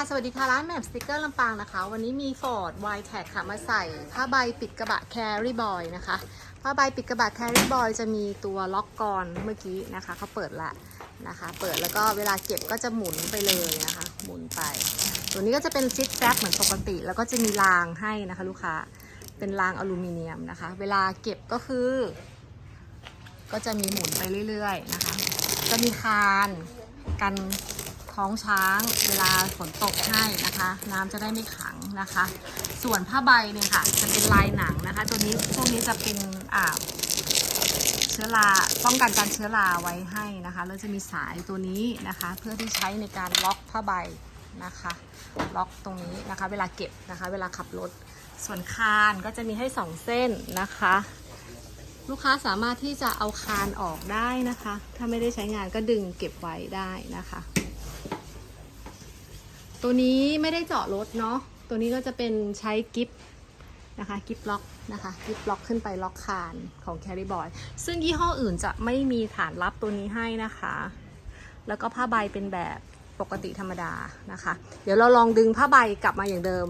ค่ะ สวัสดีค่ะ ร้านแมปสติกเกอร์ลำปางนะคะ วันนี้มี Ford w i t e c ค่ะ มาใส่ผ้าใบปิดกระบะ Carry Boy นะคะ ผ้าใบปิดกระบะ Carry Boy จะมีตัวล็อกกอนเมื่อกี้นะคะเขาเปิดละนะคะ เปิดแล้วก็เวลาเก็บก็จะหมุนไปเลยนะคะ หมุนไป ตัวนี้ก็จะเป็นซิปแรปเหมือนปกติ แล้วก็จะมีรางให้นะคะลูกค้า เป็นรางอลูมิเนียมนะคะ เวลาเก็บก็คือ ก็จะมีหมุนไปเรื่อยๆนะคะ จะมีคานกัน ท้องช้างเวลาฝนตกให้นะคะ น้ำจะได้ไม่ขังนะคะ ส่วนผ้าใบเนี่ยค่ะจะเป็นลายหนังนะคะ ตัวนี้ช่วงนี้จะเป็นอ่าเชื้อราป้องกันการเชื้อราไว้ให้นะคะแล้วจะมีสายตัวนี้นะคะ เพื่อที่ใช้ในการล็อกผ้าใบนะคะ ล็อกตรงนี้นะคะ เวลาเก็บนะคะ เวลาขับรถส่วนคานก็จะมีให้สองเส้นนะคะ ลูกค้าสามารถที่จะเอาคานออกได้นะคะ ถ้าไม่ได้ใช้งานก็ดึงเก็บไว้ได้นะคะ ตัวนี้ไม่ได้เจาะรถเนาะ ตัวนี้ก็จะเป็นใช้กิฟนะคะกิฟล็อกนะคะกิฟล็อกขึ้นไปล็อกคานของ Carry Boy ซึ่งยี่ห้ออื่นจะไม่มีฐานรับตัวนี้ให้นะคะ แล้วก็ผ้าใบเป็นแบบปกติธรรมดานะคะ เดี๋ยวเราลองดึงผ้าใบกลับมาอย่างเดิม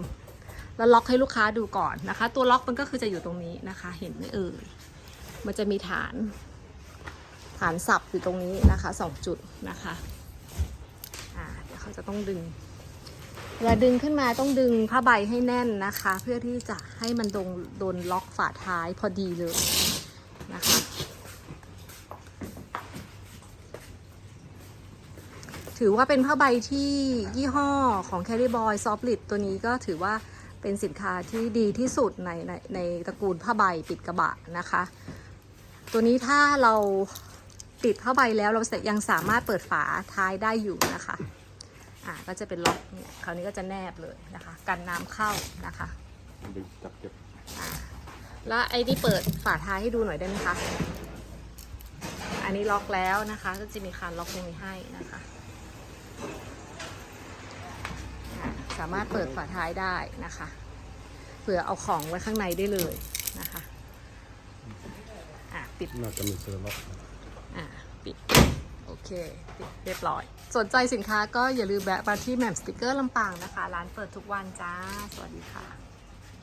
แล้วล็อกให้ลูกค้าดูก่อนนะคะ ตัวล็อกมันก็คือจะอยู่ตรงนี้นะคะ เห็นไหมเอ่ยมันจะมีฐาน ฐานสับอยู่ตรงนี้นะคะสองจุดนะคะอ่าเดี๋ยวเขาจะต้องดึง เวลาดึงขึ้นมาต้องดึงผ้าใบให้แน่นนะคะ เพื่อที่จะให้มันโดนโดนล็อกฝาท้ายพอดีเลยนะคะ ถือว่าเป็นผ้าใบที่ยี่ห้อของ Carry Boy Soft Lid ตัวนี้ก็ถือว่าเป็นสินค้าที่ดีที่สุดในในในตระกูลผ้าใบปิดกระบะนะคะ ตัวนี้ถ้าเราติดผ้าใบแล้วเรายังสามารถเปิดฝาท้ายได้อยู่นะคะ อ่าก็จะเป็นล็อกเนี่ยคราวนี้ก็จะแนบเลยนะคะ กันน้ำเข้านะคะดึงจับเก็บอ่าแล้วไอ้ที่เปิดฝาท้ายให้ดูหน่อยได้ไหมคะอันนี้ล็อกแล้วนะคะ ก็จะมีคานล็อกตรงนี้ให้นะคะอ่าสามารถเปิดฝาท้ายได้นะคะเผื่อเอาของไว้ข้างในได้เลยนะคะอ่าปิด น่าจะมีเซอร์ล็อกอ่าปิดโอ เคเรียบร้อย สนใจสินค้าก็อย่าลืมแวะมาที่แหม่มสติกเกอร์ลำปางนะคะ ร้านเปิดทุกวันจ้า สวัสดีค่ะ